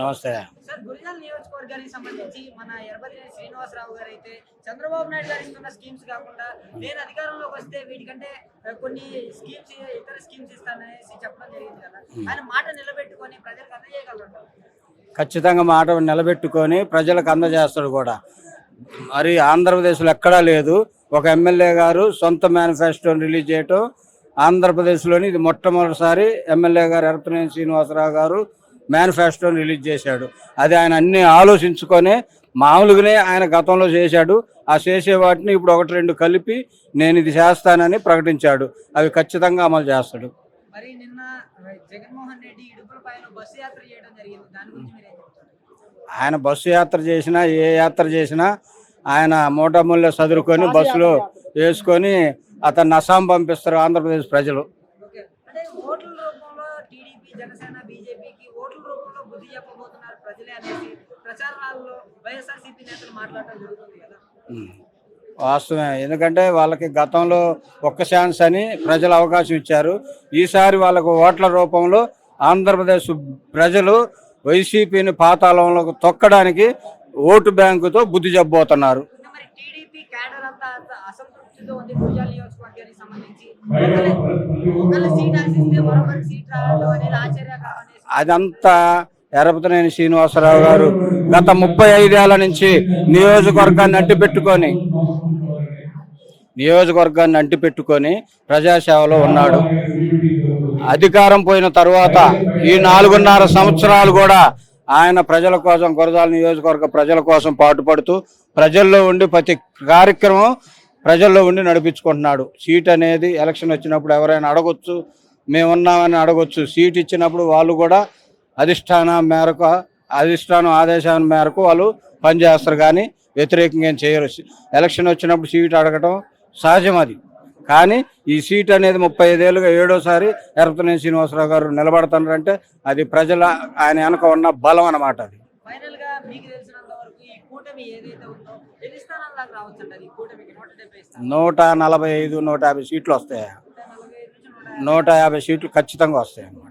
నమస్తే. సార్ గురిజాల నియోజకవర్గానికి సంబంధించి మన శ్రీనివాసరావు గారు అయితే చంద్రబాబు నాయుడు గారు ఇస్తున్న స్కీమ్స్ కాకుండా నేను అధికారంలోకి వస్తే వీటికంటే కొన్ని స్కీమ్స్ ఇతర స్కీమ్స్ ఇస్తాననేసి చెప్పడం జరిగింది కదా. ఆయన మాట నిలబెట్టుకొని ప్రజలకు అందజేయగలరు? ఖచ్చితంగా మాట నిలబెట్టుకొని ప్రజలకు అందజేస్తాడు కూడా. మరి ఆంధ్రప్రదేశ్లో ఎక్కడా లేదు. ఒక ఎమ్మెల్యే గారు సొంత మేనిఫెస్టోని రిలీజ్ చేయటం ఆంధ్రప్రదేశ్లోని ఇది మొట్టమొదటిసారి ఎమ్మెల్యే గారు ఎరపనేని శ్రీనివాసరావు గారు మేనిఫెస్టోని రిలీజ్ చేశాడు. అది ఆయన అన్ని ఆలోచించుకొని మామూలుగానే ఆయన గతంలో చేశాడు. ఆ చేసే వాటిని ఇప్పుడు ఒకటి రెండు కలిపి నేను ఇది చేస్తానని ప్రకటించాడు. అవి ఖచ్చితంగా అమలు చేస్తాడు. మరి నిన్న ఆ, జగన్మోహన్ రెడ్డి ఇడుపులపైన బస్సు యాత్ర చేయడం జరిగింది. దాని గురించి మీరేం చెప్తారు? ఆయన బస్సు యాత్ర చేసినా ఏ యాత్ర చేసినా ఆయన మూటముళ్ళ చదువుకొని బస్సులో వేసుకొని అతన్ని అస్సాం పంపిస్తారు ఆంధ్రప్రదేశ్ ప్రజలు. బుద్ధి చెప్పబోతున్నారు ప్రజలే అనేసి ప్రచారాల్లో వైఎస్ఆర్సీపీ నేతలు మాట్లాడటం జరుగుతుంది కదా. వాస్తవమే. ఎందుకంటే వాళ్ళకి గతంలో ఒక్క ఛాన్స్ అని ప్రజలు అవకాశం ఇచ్చారు. ఈసారి వాళ్ళకు ఓట్ల రూపంలో ఆంధ్రప్రదేశ్ ప్రజలు వైసీపీని పాతాళంలోకి తొక్కడానికి ఓటు బ్యాంకుతో బుద్ధి చెప్పబోతున్నారు. అదంతా ఎరపతనేని శ్రీనివాసరావు గారు గత ముప్పై ఐదేళ్ళ నుంచి నియోజకవర్గాన్ని అంటిపెట్టుకొని నియోజకవర్గాన్ని అంటిపెట్టుకొని ప్రజాసేవలో ఉన్నాడు. అధికారం పోయిన తర్వాత ఈ నాలుగున్నర సంవత్సరాలు కూడా ఆయన ప్రజల కోసం గురజాల నియోజకవర్గ ప్రజల కోసం పాటుపడుతూ ప్రజల్లో ఉండి ప్రతి కార్యక్రమం ప్రజల్లో ఉండి నడిపించుకుంటున్నాడు. సీట్ అనేది ఎలక్షన్ వచ్చినప్పుడు ఎవరైనా అడగొచ్చు మేమున్నామని అడగొచ్చు. సీట్ ఇచ్చినప్పుడు వాళ్ళు కూడా అధిష్టానం మేరకు అధిష్టానం ఆదేశాల మేరకు వాళ్ళు పనిచేస్తారు కానీ వ్యతిరేకంగా ఏం చేయరు. ఎలక్షన్ వచ్చినప్పుడు సీట్ అడగటం సహజం అది. కానీ ఈ సీట్ అనేది ముప్పై ఐదేళ్ళుగా ఏడోసారి ఎరపతనేని శ్రీనివాసరావు గారు నిలబడుతున్నారంటే అది ప్రజల ఆయన వెనక ఉన్న బలం అన్నమాట అది. నూట నలభై ఐదు నూట యాభై సీట్లు వస్తాయి? నూట యాభై సీట్లు ఖచ్చితంగా వస్తాయి అన్నమాట